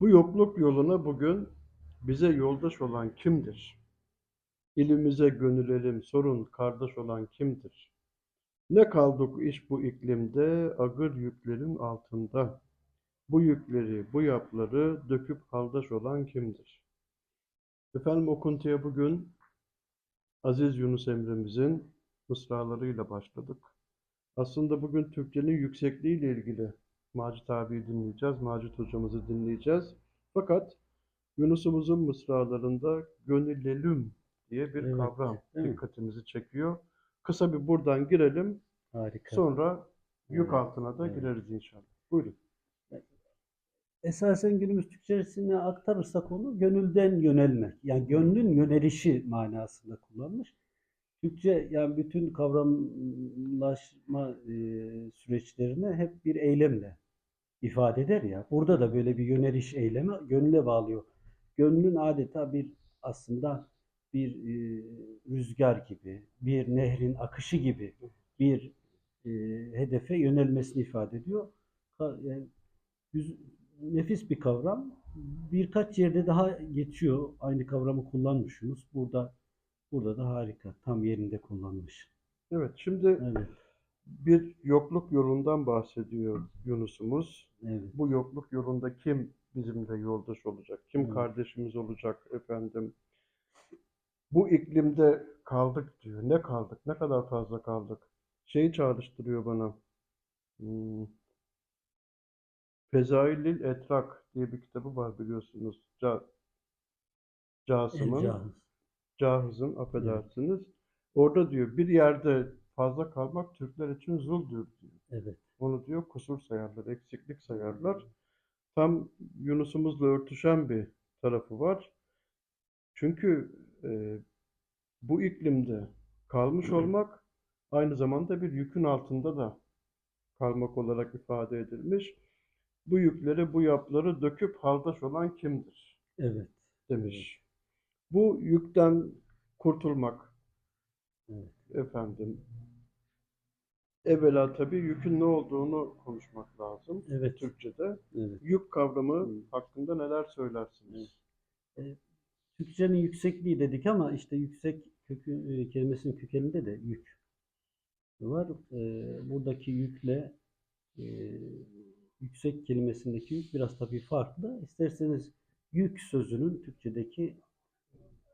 Bu yokluk yoluna bugün bize yoldaş olan kimdir? İlimize gönülelim sorun kardeş olan kimdir? Ne kaldık iş bu iklimde agır yüklerin altında? Bu yükleri, bu yapları döküp haldaş olan kimdir? Efendim okuntuya bugün Aziz Yunus Emre'mizin mısralarıyla başladık. Aslında bugün Türkçenin yüksekliğiyle ilgili Macit abiyi dinleyeceğiz, Macit hocamızı dinleyeceğiz. Fakat Yunus'umuzun mısralarında gönüllelüm diye bir Evet, kavram değil mi? dikkatimizi çekiyor. Kısa bir buradan girelim, Harika. sonra yük Evet, altına da evet. gireriz inşallah. Buyurun. Esasen günümüz Türkçesine aktarırsak onu gönülden yönelmek. Yani gönlün yönelişi manasında kullanmış. Türkçe yani bütün kavramlaşma e, süreçlerini hep bir eylemle ifade eder ya. Burada da böyle bir yöneliş eylemi gönüle bağlıyor. Gönlün adeta bir aslında bir e, rüzgar gibi, bir nehrin akışı gibi bir e, hedefe yönelmesini ifade ediyor. Yani güz- nefis bir kavram. Birkaç yerde daha geçiyor. Aynı kavramı kullanmışsınız. Burada burada da harika. Tam yerinde kullanmış. Evet, şimdi Evet. Bir yokluk yolundan bahsediyor Yunus'umuz. Evet. Bu yokluk yolunda kim bizimle yoldaş olacak? Kim Evet. kardeşimiz olacak efendim? Bu iklimde kaldık diyor. Ne kaldık? Ne kadar fazla kaldık? Şeyi çağrıştırıyor bana. Hmm. Fezailil Etrak diye bir kitabı var biliyorsunuz. Ca Casım'ın, El-Cahız. Cahız'ın affedersiniz. Orada diyor bir yerde fazla kalmak Türkler için zuldür diyor. Evet. Onu diyor kusur sayarlar, eksiklik sayarlar. Tam Yunus'umuzla örtüşen bir tarafı var. Çünkü e, bu iklimde kalmış olmak aynı zamanda bir yükün altında da kalmak olarak ifade edilmiş. Bu yükleri, bu yapları döküp haldaş olan kimdir Evet. demiş. Bu yükten kurtulmak Evet. efendim. Evvela tabii yükün ne olduğunu konuşmak lazım Evet. Türkçe'de. Evet. Yük kavramı Hı. hakkında neler söylersiniz? Türkçenin yüksekliği dedik ama işte yüksek kökü, e, kelimesinin kökeninde de yük var. E, buradaki yükle e, yüksek kelimesindeki yük biraz tabii farklı. İsterseniz yük sözünün Türkçedeki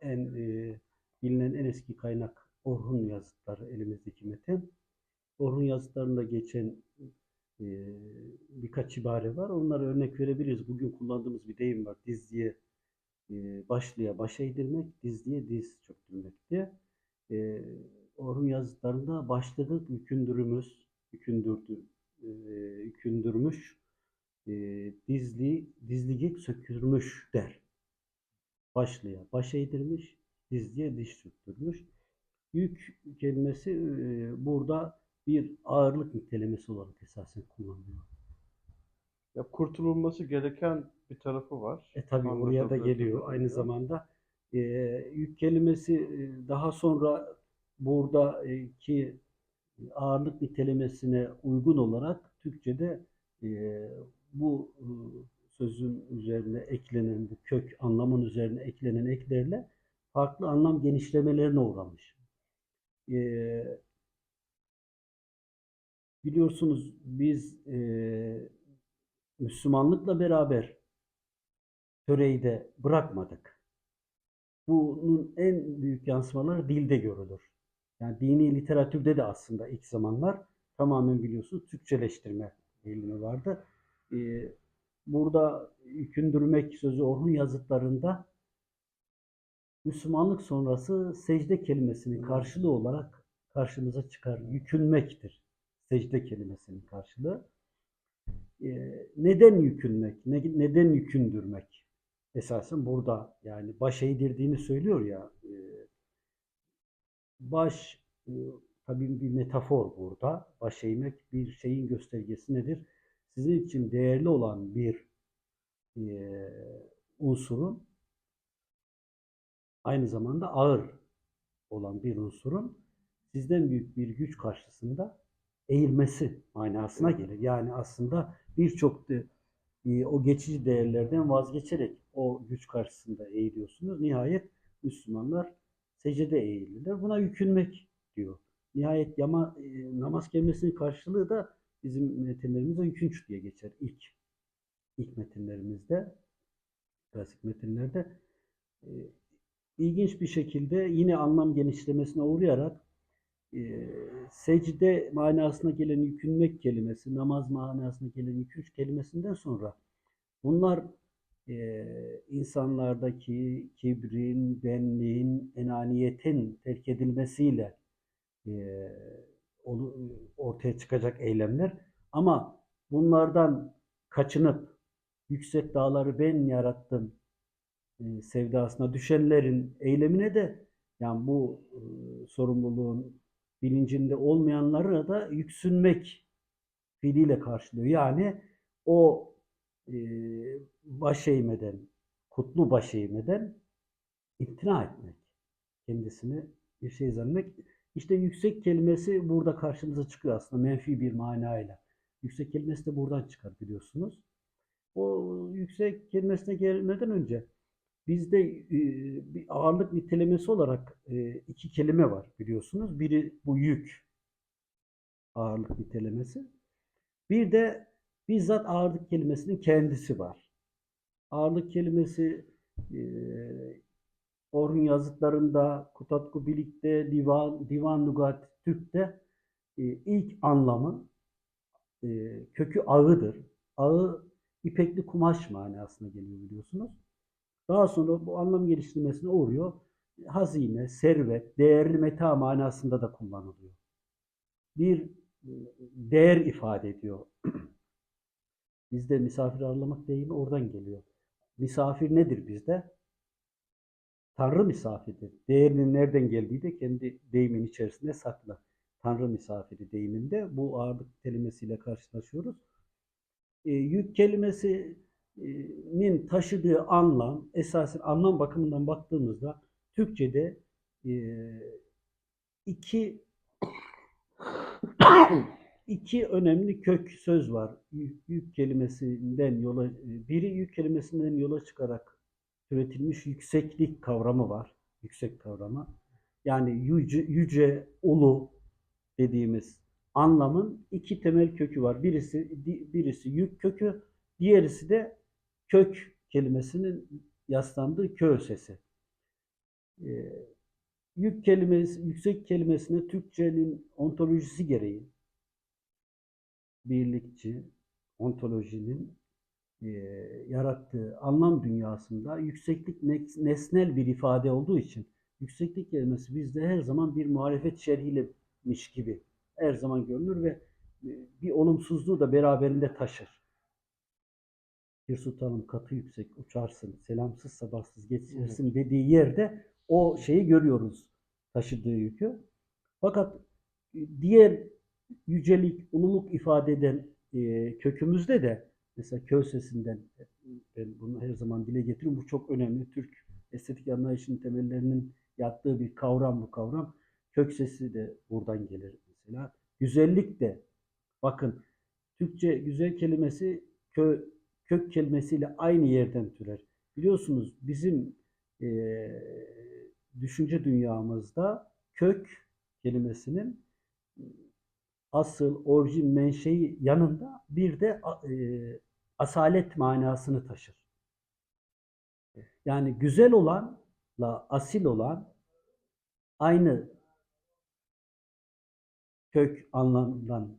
en e, bilinen en eski kaynak Orhun yazıtları elimizdeki metin. Orhun yazıtlarında geçen e, birkaç ibare var. Onlara örnek verebiliriz. Bugün kullandığımız bir deyim var. Dizliye e, başlığa baş eğdirmek, dizliye diz çöktürmek diye. E, Orhun yazıtlarında başladık yükündürümüz, yükündürdü, e, yükündürmüş, e, dizli, dizlige sökürmüş der. Başlığa baş eğdirmiş, dizliye diş çöktürmüş. Yük kelimesi e, burada bir ağırlık nitelemesi olarak esasen kullanılıyor. Ya kurtululması gereken bir tarafı var. E tabii oraya da geliyor. Aynı kadarıyla. zamanda e, yük kelimesi e, daha sonra buradaki ağırlık nitelemesine uygun olarak Türkçe'de e, bu e, sözün üzerine eklenen, bu kök anlamın üzerine eklenen eklerle farklı anlam genişlemelerine uğramış. E, biliyorsunuz biz e, Müslümanlıkla beraber töreyi de bırakmadık. Bunun en büyük yansımaları dilde görülür. Yani dini literatürde de aslında ilk zamanlar tamamen biliyorsunuz Türkçeleştirme eğilimi vardı. Ee, burada yükündürmek sözü Orhun yazıtlarında Müslümanlık sonrası secde kelimesinin karşılığı olarak karşımıza çıkar. Yükünmektir. Secde kelimesinin karşılığı. Ee, neden yükünmek, ne- neden yükündürmek? Esasen burada yani baş eğdirdiğini söylüyor ya. e, baş e, tabii bir metafor burada. Baş eğmek bir şeyin göstergesi nedir? Sizin için değerli olan bir e, unsurun aynı zamanda ağır olan bir unsurun sizden büyük bir güç karşısında eğilmesi manasına gelir. Yani aslında birçok de- e, o geçici değerlerden vazgeçerek o güç karşısında eğiliyorsunuz. Nihayet Müslümanlar secde eğilirler. Buna yükünmek diyor. Nihayet yama, e, namaz kelimesinin karşılığı da bizim metinlerimizde yükünç diye geçer ilk ilk metinlerimizde klasik metinlerde e, ilginç bir şekilde yine anlam genişlemesine uğrayarak e, secde manasına gelen yükünmek kelimesi, namaz manasına gelen yükünç kelimesinden sonra bunlar e, insanlardaki kibrin, benliğin, enaniyetin terk edilmesiyle e, ortaya çıkacak eylemler. Ama bunlardan kaçınıp yüksek dağları ben yarattım e, sevdasına düşenlerin eylemine de yani bu e, sorumluluğun bilincinde olmayanlara da yüksünmek fiiliyle karşılıyor. Yani o e, baş eğmeden, kutlu baş eğmeden imtina etmek. Kendisini bir şey zannetmek. İşte yüksek kelimesi burada karşımıza çıkıyor aslında menfi bir manayla. Yüksek kelimesi de buradan çıkar biliyorsunuz. O yüksek kelimesine gelmeden önce bizde e, bir ağırlık nitelemesi olarak e, iki kelime var biliyorsunuz. Biri bu yük ağırlık nitelemesi. Bir de bizzat ağırlık kelimesinin kendisi var. Ağırlık kelimesi e, Orhun yazıtlarında, Kutatku Bilik'te, Divan, Divan Lugat Türk'te ilk anlamı kökü ağıdır. Ağı ipekli kumaş manasına geliyor biliyorsunuz. Daha sonra bu anlam geliştirmesine uğruyor. Hazine, servet, değerli meta manasında da kullanılıyor. Bir e, değer ifade ediyor. Bizde misafir ağırlamak deyimi oradan geliyor. Misafir nedir bizde? Tanrı misafiridir. Değerinin nereden geldiği de kendi deyimin içerisinde saklı. Tanrı misafiri deyiminde bu ağırlık kelimesiyle karşılaşıyoruz. E, yük kelimesinin taşıdığı anlam, esasen anlam bakımından baktığımızda Türkçe'de iki iki önemli kök söz var. Yük, kelimesinden yola biri yük kelimesinden yola çıkarak üretilmiş yükseklik kavramı var. Yüksek kavramı. Yani yüce, yüce ulu dediğimiz anlamın iki temel kökü var. Birisi birisi yük kökü, diğerisi de kök kelimesinin yaslandığı kö sesi. Ee, yük kelimesi, yüksek kelimesine Türkçenin ontolojisi gereği birlikçi ontolojinin e, yarattığı anlam dünyasında yükseklik nes- nesnel bir ifade olduğu için yükseklik kelimesi bizde her zaman bir muhalefet şerhiylemiş gibi her zaman görünür ve e, bir olumsuzluğu da beraberinde taşır. Bir sultanım katı yüksek uçarsın, selamsız sabahsız geçersin dediği yerde o şeyi görüyoruz taşıdığı yükü. Fakat e, diğer yücelik, ululuk ifade eden e, kökümüzde de mesela köy sesinden e, ben bunu her zaman dile getiriyorum. Bu çok önemli. Türk estetik anlayışının temellerinin yattığı bir kavram bu kavram. Kök sesi de buradan gelir mesela. Güzellik de bakın Türkçe güzel kelimesi kö, kök kelimesiyle aynı yerden türer. Biliyorsunuz bizim e, düşünce dünyamızda kök kelimesinin asıl, orijin, menşei yanında bir de e, asalet manasını taşır. Yani güzel olanla asil olan aynı kök anlamından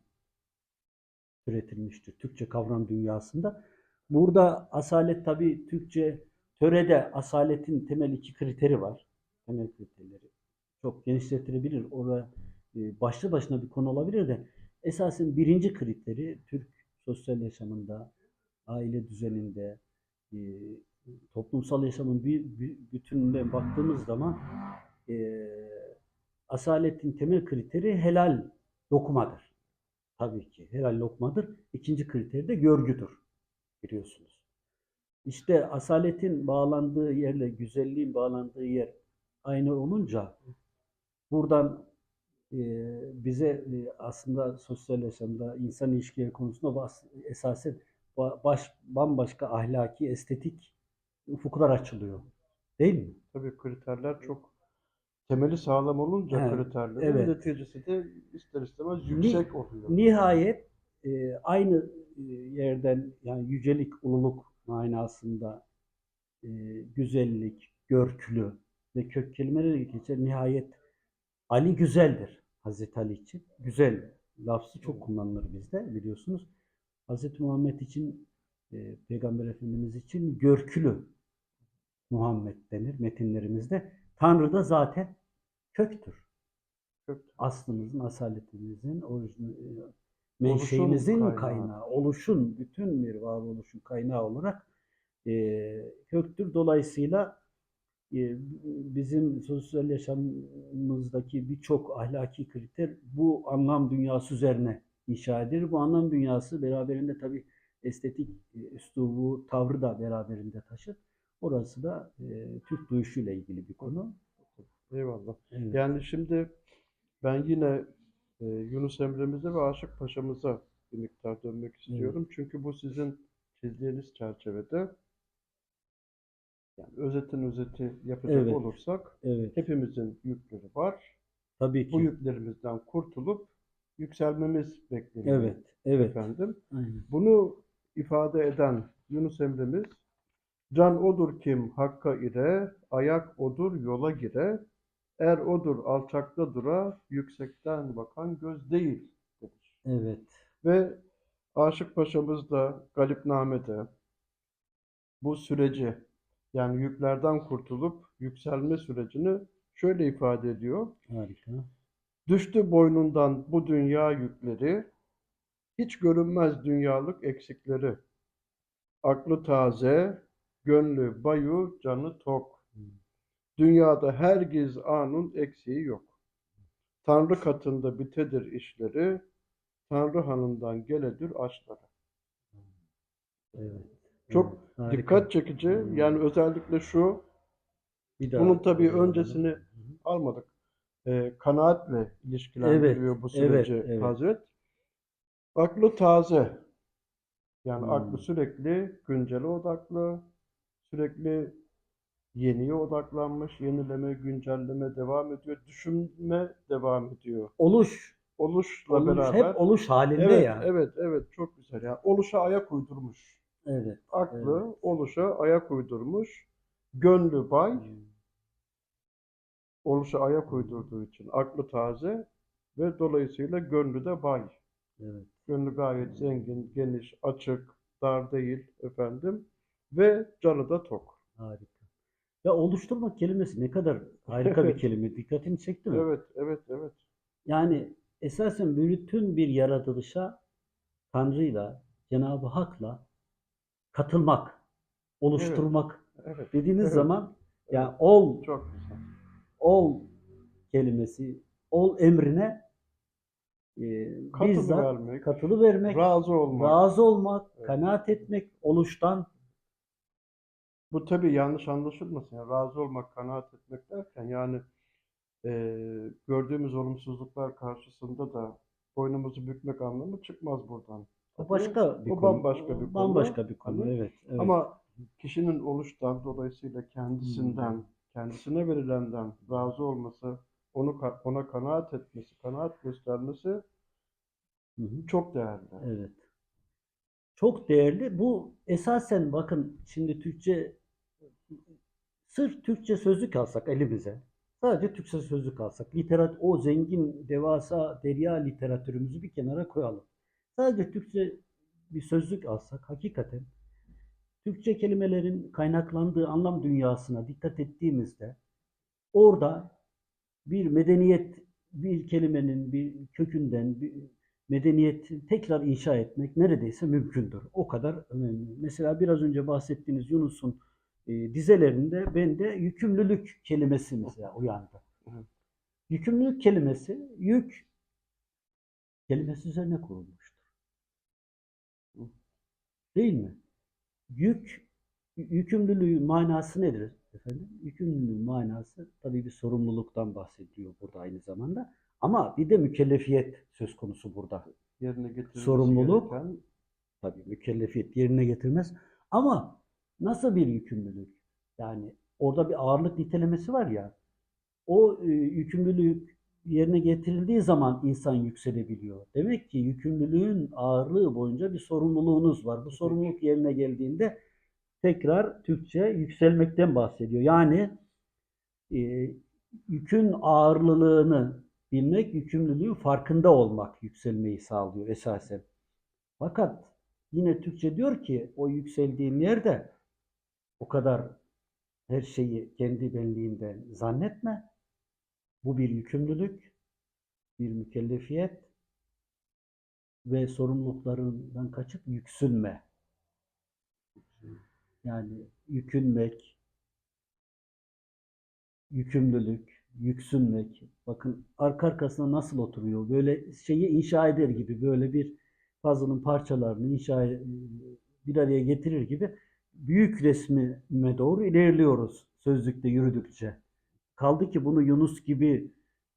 türetilmiştir Türkçe kavram dünyasında. Burada asalet tabii Türkçe törede asaletin temel iki kriteri var. Temel kriterleri. Çok genişletilebilir. Orada e, başlı başına bir konu olabilir de esasen birinci kriteri Türk sosyal yaşamında, aile düzeninde, e, toplumsal yaşamın bir, bütününe baktığımız zaman e, asaletin temel kriteri helal lokmadır. Tabii ki helal lokmadır. İkinci kriteri de görgüdür biliyorsunuz. İşte asaletin bağlandığı yerle güzelliğin bağlandığı yer aynı olunca buradan e, bize e, aslında sosyal yaşamda insan ilişkileri konusunda bas- esasen ba- baş, bambaşka ahlaki, estetik ufuklar açılıyor. Değil mi? Tabii kriterler çok temeli sağlam olunca Evet, kriterlerin evet. neticesi de ister istemez Ni- yüksek oluyor. Nihayet e, aynı yerden yani yücelik, ululuk manasında e, güzellik, görkülü ve kök kelimeleri geçer. Nihayet Ali güzeldir Hazreti Ali için. Güzel lafzı çok kullanılır bizde biliyorsunuz. Hazreti Muhammed için e, Peygamber Efendimiz için görkülü Muhammed denir metinlerimizde. Tanrı da zaten köktür. Kök- Aslımızın, asaletimizin, orijin, e, menşeimizin kaynağı. kaynağı. oluşun, bütün bir varoluşun kaynağı olarak e, köktür. Dolayısıyla e, bizim sosyal yaşamımızdaki birçok ahlaki kriter bu anlam dünyası üzerine inşa edilir. Bu anlam dünyası beraberinde tabii estetik e, üslubu, tavrı da beraberinde taşır. Orası da e, Türk duyuşuyla ilgili bir konu. Eyvallah. Evet. Yani şimdi ben yine e, Yunus Emre'mize ve Aşık Paşa'mıza bir miktar dönmek istiyorum. Çünkü bu sizin çizdiğiniz çerçevede yani özetin özeti yapacak Evet. olursak Evet. hepimizin yükleri var. Tabii ki. Bu yüklerimizden kurtulup yükselmemiz bekleniyor Evet. Evet. efendim. Aynen. Bunu ifade eden Yunus Emre'miz Can odur kim hakka ire, ayak odur yola gire, er odur alçakta dura, yüksekten bakan göz değil demiş. Evet. Ve Aşık Paşa'mız da Galipname'de bu süreci yani yüklerden kurtulup yükselme sürecini şöyle ifade ediyor. Harika. Düştü boynundan bu dünya yükleri, hiç görünmez dünyalık eksikleri. Aklı taze, gönlü bayu, canı tok. Dünyada her giz anın eksiği yok. Tanrı katında bitedir işleri, Tanrı hanından geledir aşkları. Evet. Çok Evet. Dikkat çekici, yani özellikle şu, Bir daha bunun tabii öncesini Hı hı. almadık. Ee, kanaatle ilişkilendiriyor bu evet, süreci evet. Hazret. Aklı taze. Yani Hmm. aklı sürekli güncele odaklı, sürekli yeniye odaklanmış, yenileme, güncelleme devam ediyor, düşünme devam ediyor. Oluş. Oluşla Oluş beraber. hep oluş halinde evet, ya. evet, evet, çok güzel. Yani oluşa ayak uydurmuş. Evet. Aklı oluşa ayak uydurmuş. Gönlü bay, oluşa ayak uydurduğu için aklı taze ve dolayısıyla gönlü de bay. Evet. Gönlü gayet zengin, geniş, açık, dar değil efendim ve canı da tok. Harika. Ya oluşturmak kelimesi ne kadar harika bir Evet. kelime. Dikkatini çekti mi? Evet, evet, evet. Yani esasen bütün bir yaratılışa Tanrı'yla, Cenab-ı Hak'la katılmak, oluşturmak Evet, dediğiniz Evet. zaman yani Evet. ol, çok güzel. ol kelimesi, ol emrine e, Katılı bizzat vermek, katılı vermek, razı olmak. razı olmak, Evet. kanaat etmek, oluştan Bu tabii yanlış anlaşılmasın. Yani razı olmak, kanaat etmek derken yani eee, gördüğümüz olumsuzluklar karşısında da boynumuzu bükmek anlamı çıkmaz buradan. o başka bir o konu. bambaşka bir konu. Bambaşka bir konu. Hani Evet, evet. Ama kişinin oluştan dolayısıyla kendisinden, Hmm. kendisine verilenden razı olması, onu ona kanaat etmesi, kanaat göstermesi Hı hı. çok değerli. Evet. Çok değerli. Bu esasen bakın şimdi Türkçe sırf Türkçe sözlük alsak elimize. Sadece Türkçe sözlük alsak. Literat o zengin devasa derya literatürümüzü bir kenara koyalım. Sadece Türkçe bir sözlük alsak hakikaten Türkçe kelimelerin kaynaklandığı anlam dünyasına dikkat ettiğimizde orada bir medeniyet bir kelimenin bir kökünden bir medeniyeti tekrar inşa etmek neredeyse mümkündür. O kadar önemli. Mesela biraz önce bahsettiğiniz Yunus'un e, dizelerinde bende yükümlülük kelimesi mesela uyandı. Evet. Yükümlülük kelimesi yük kelimesi üzerine kurulmuştur. Değil mi? Yük yükümlülüğün manası nedir efendim? Yükümlülüğün manası tabii bir sorumluluktan bahsediyor burada aynı zamanda. Ama bir de mükellefiyet söz konusu burada. Yerine Sorumluluk, gereken tabii mükellefiyet yerine getirmez. Ama nasıl bir yükümlülük? Yani orada bir ağırlık nitelemesi var ya. O e, yükümlülük yerine getirildiği zaman insan yükselebiliyor. Demek ki yükümlülüğün ağırlığı boyunca bir sorumluluğunuz var. Bu sorumluluk yerine geldiğinde tekrar Türkçe yükselmekten bahsediyor. Yani e, yükün ağırlığını bilmek, yükümlülüğün farkında olmak yükselmeyi sağlıyor esasen. Fakat yine Türkçe diyor ki o yükseldiğin yerde o kadar her şeyi kendi benliğinden zannetme. Bu bir yükümlülük, bir mükellefiyet ve sorumluluklarından kaçıp yüksünme. Yani yükünmek, yükümlülük, yüksünmek. Bakın arka arkasına nasıl oturuyor. Böyle şeyi inşa eder gibi böyle bir puzzle'ın parçalarını inşa e, bir araya getirir gibi büyük resmime doğru ilerliyoruz sözlükte yürüdükçe. Kaldı ki bunu Yunus gibi,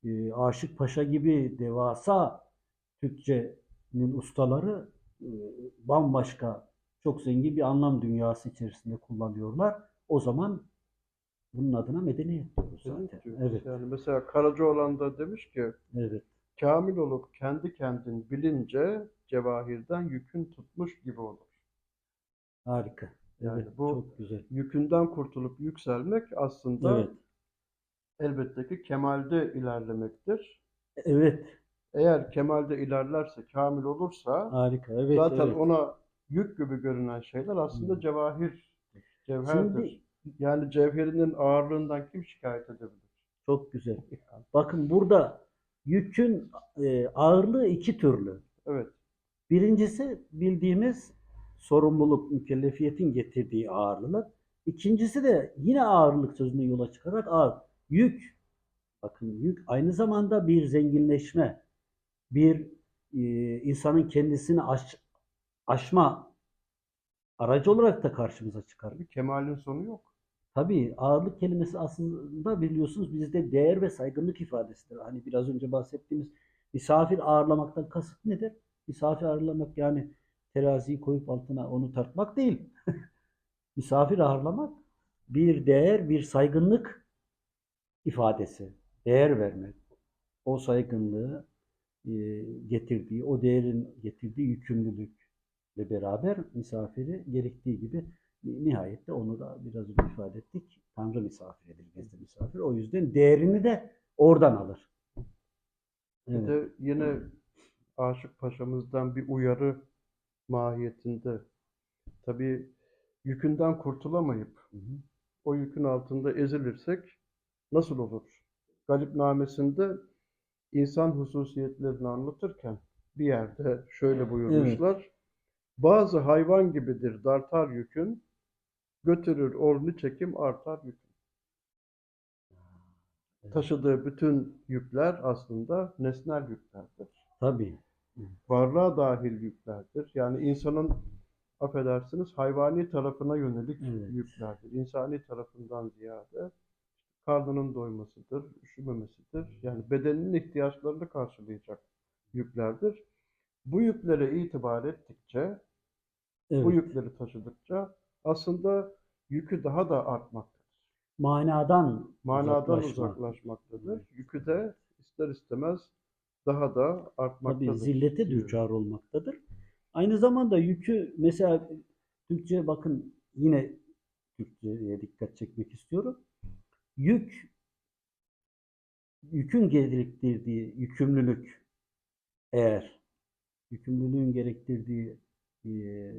e, Aşık Paşa gibi devasa Türkçenin ustaları e, bambaşka çok zengin bir anlam dünyası içerisinde kullanıyorlar. O zaman bunun adına medeniyet diyoruz zaten. Diyoruz. Evet, Yani mesela Karacaoğlan da demiş ki evet. kamil olup kendi kendin bilince cevahirden yükün tutmuş gibi olur. Harika. Yani Evet, bu- çok güzel. Yükünden kurtulup yükselmek aslında Evet. elbette ki kemalde ilerlemektir. Evet, Eğer kemalde ilerlerse, kamil olursa harika. Evet, zaten evet. ona yük gibi görünen şeyler aslında Hı. cevahir, cevherdir. Şimdi Yani cevherinin ağırlığından kim şikayet edebilir? çok güzel. Bakın burada yükün e, ağırlığı iki türlü. Evet, Birincisi bildiğimiz sorumluluk, mükellefiyetin getirdiği ağırlılık. İkincisi de yine ağırlık sözüne yola çıkarak ağır. Yük, bakın yük aynı zamanda bir zenginleşme, bir e, insanın kendisini aş, aşma aracı olarak da karşımıza çıkar. tabii kemalin sonu yok. Tabii ağırlık kelimesi aslında biliyorsunuz bizde değer ve saygınlık ifadesidir. Hani biraz önce bahsettiğimiz misafir ağırlamaktan kasıt nedir? Misafir ağırlamak yani teraziyi koyup altına onu tartmak değil. misafir ağırlamak bir değer, bir saygınlık ifadesi. Değer vermek. O saygınlığı e, getirdiği, o değerin getirdiği yükümlülükle beraber misafiri gerektiği gibi Nihayet de onu da biraz önce ifade ettik. Tanrı misafiridir, bizde misafir. O yüzden değerini de oradan alır. Bir Evet. de yine Aşık Paşa'mızdan bir uyarı mahiyetinde. Tabii yükünden kurtulamayıp Hı hı. o yükün altında ezilirsek nasıl olur? Galipnamesinde insan hususiyetlerini anlatırken bir yerde şöyle buyurmuşlar. Bazı hayvan gibidir dartar yükün, götürür ornu çekim artar yükün. Taşıdığı bütün yükler aslında nesnel yüklerdir. Tabii. Varlığa dahil yüklerdir. Yani insanın affedersiniz hayvani tarafına yönelik Evet. yüklerdir. İnsani tarafından ziyade karnının doymasıdır, üşümemesidir. Yani bedeninin ihtiyaçlarını karşılayacak yüklerdir. Bu yüklere itibar ettikçe, Evet. bu yükleri taşıdıkça aslında yükü daha da artmaktadır. Manadan Manadan uzaklaşma. uzaklaşmaktadır. Yükü de ister istemez daha da Tabii artmaktadır. zillete diyor. düçar olmaktadır. Aynı zamanda yükü mesela Türkçe bakın yine Türkçe'ye dikkat çekmek istiyorum. Yük yükün gerektirdiği yükümlülük eğer yükümlülüğün gerektirdiği eee,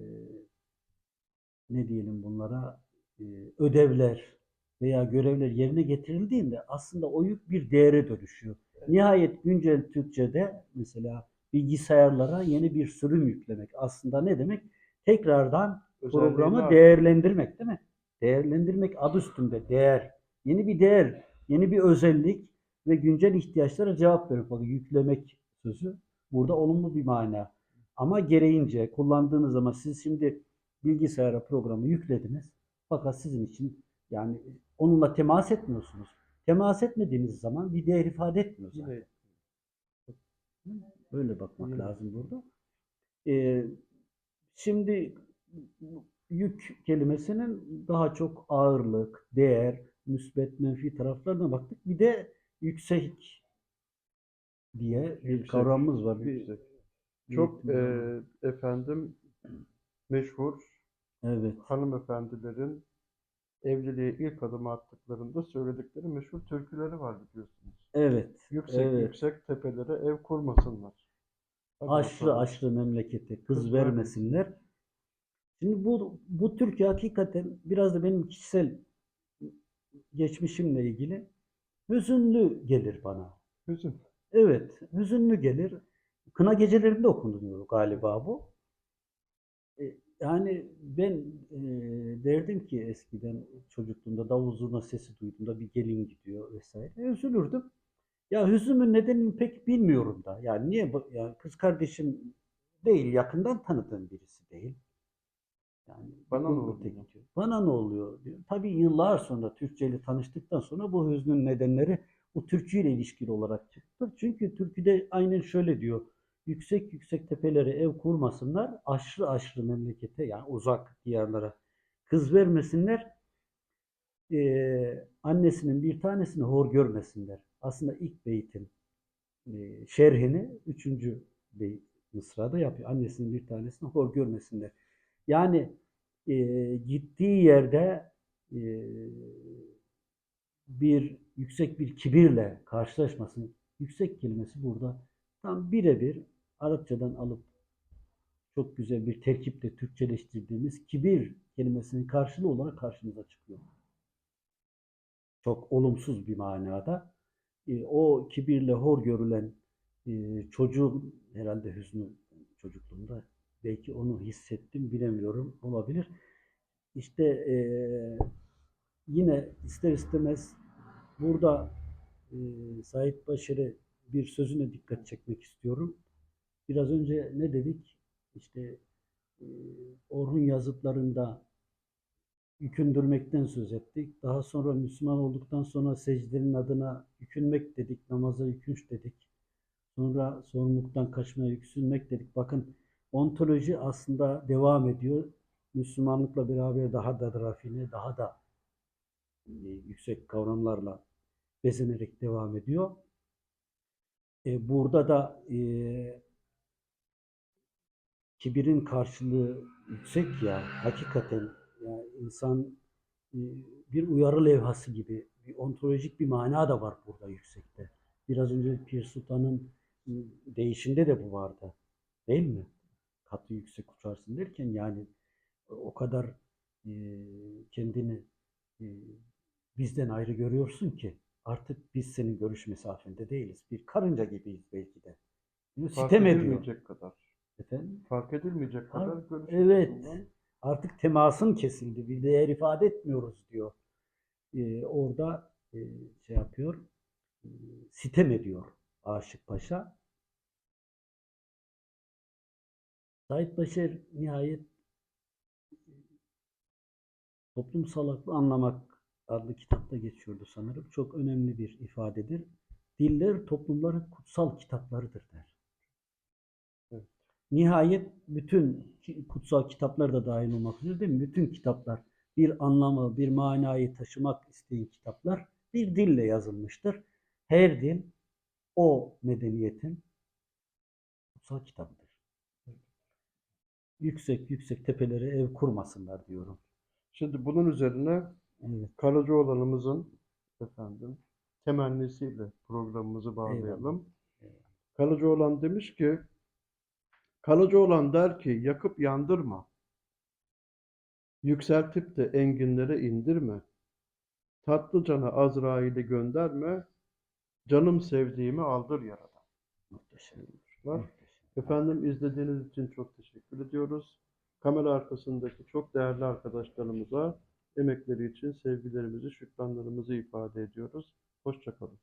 ne diyelim bunlara eee, ödevler veya görevler yerine getirildiğinde aslında o yük bir değere dönüşüyor. Nihayet güncel Türkçe'de mesela bilgisayarlara yeni bir sürüm yüklemek aslında ne demek? Tekrardan Özelliğini programı değerlendirmek değil mi? Değerlendirmek adı üstünde değer. Yeni bir değer, yeni bir özellik ve güncel ihtiyaçlara cevap vermek. Bakın yüklemek sözü burada olumlu bir mana. Ama gereğince kullandığınız zaman siz şimdi bilgisayara programı yüklediniz. Fakat sizin için yani onunla temas etmiyorsunuz. Temas etmediğiniz zaman bir değer ifade etmiyor zaten. Yine Böyle bakmak Yine. lazım burada. Ee, Şimdi yük kelimesinin daha çok ağırlık, değer, müsbet, menfi taraflarına baktık. Bir de yüksek diye bir Yüksek, kavramımız var. Bir, yüksek. Çok bir- eee, efendim meşhur evet. hanımefendilerin evliliğe ilk adım attıklarında söyledikleri meşhur türküleri var biliyorsunuz. Evet. Yüksek evet. yüksek tepelere ev kurmasınlar. Hadi Aşrı bakalım. aşrı memlekete kız Kız vermesinler. Şimdi bu bu türkü hakikaten biraz da benim kişisel geçmişimle ilgili hüzünlü gelir bana. Hüzün. Evet, hüzünlü gelir. Kına gecelerinde okunuyor galiba bu. Yani ben e, derdim ki eskiden çocukluğumda davul zurna sesi duyduğumda bir gelin gidiyor vesaire. E, Üzülürdüm. Ya hüznümün nedenini pek bilmiyorum da. Yani niye yani kız kardeşim değil, yakından tanıdığım birisi değil. Yani Bana ne oluyor? gidiyor. Bana ne oluyor diyor. Tabii yıllar sonra Türkçe ile tanıştıktan sonra bu hüznün nedenleri bu türküyle ilişkili olarak çıktı. Çünkü türküde aynen şöyle diyor. Yüksek yüksek tepelere ev kurmasınlar, aşırı aşırı memlekete yani uzak diyarlara kız vermesinler. Ee, annesinin bir tanesini hor görmesinler. Aslında ilk beytin e, şerhini üçüncü beyt mısrada yapıyor. Annesinin bir tanesini hor görmesinler. Yani e, gittiği yerde e, bir yüksek bir kibirle karşılaşmasın. Yüksek kelimesi burada tam birebir Arapçadan alıp çok güzel bir terkiple Türkçeleştirdiğimiz kibir kelimesinin karşılığı olarak karşımıza çıkıyor. Çok olumsuz bir manada. E, o kibirle hor görülen e, çocuğun herhalde hüznü çocukluğumda belki onu hissettim bilemiyorum olabilir. İşte e, yine ister istemez burada e, Sait Başar'ı bir sözüne dikkat çekmek istiyorum. Biraz önce ne dedik? İşte e, Orhun yazıtlarında yükündürmekten söz ettik. Daha sonra Müslüman olduktan sonra secdenin adına yükünmek dedik, namaza yükünç dedik. Sonra sorumluluktan kaçmaya yüksünmek dedik. Bakın ontoloji aslında devam ediyor. Müslümanlıkla beraber daha da rafine, daha da e, yüksek kavramlarla bezenerek devam ediyor. E, burada da kibirin karşılığı yüksek ya hakikaten ya insan e, bir uyarı levhası gibi bir ontolojik bir mana da var burada yüksekte. Biraz önce Pir Sultan'ın e, değişinde de bu vardı. Değil mi? Katı yüksek uçarsın derken yani o kadar e, kendini e, bizden ayrı görüyorsun ki artık biz senin görüş mesafende değiliz. Bir karınca gibiyiz belki de. Sitem ediyor. kadar. Efendim? Fark edilmeyecek kadar görüş Evet. açısından Artık temasın kesildi. Bir değer ifade etmiyoruz diyor. Ee, orada e, şey yapıyor. e, sitem ediyor Aşık Paşa. Said Başar nihayet e, Toplumsal aklı anlamak adlı kitapta geçiyordu sanırım. Çok önemli bir ifadedir. Diller toplumların kutsal kitaplarıdır der. Evet. Nihayet bütün kutsal kitaplar da dahil olmak üzere değil mi? Bütün kitaplar bir anlamı, bir manayı taşımak isteyen kitaplar bir dille yazılmıştır. Her dil o medeniyetin kutsal kitabıdır. Yüksek yüksek tepelere ev kurmasınlar diyorum. Şimdi bunun üzerine Evet. Karacaoğlan'ımızın efendim temennisiyle programımızı bağlayalım. Eyvallah. Karacaoğlan demiş ki Karacaoğlan der ki yakıp yandırma. Yükseltip de enginlere indirme. Tatlı cana Azrail'i gönderme. Canım sevdiğimi aldır yaradan. Muhteşem. Var. muhteşem. Efendim izlediğiniz için çok teşekkür ediyoruz. Kamera arkasındaki çok değerli arkadaşlarımıza emekleri için sevgilerimizi, şükranlarımızı ifade ediyoruz. Hoşçakalın.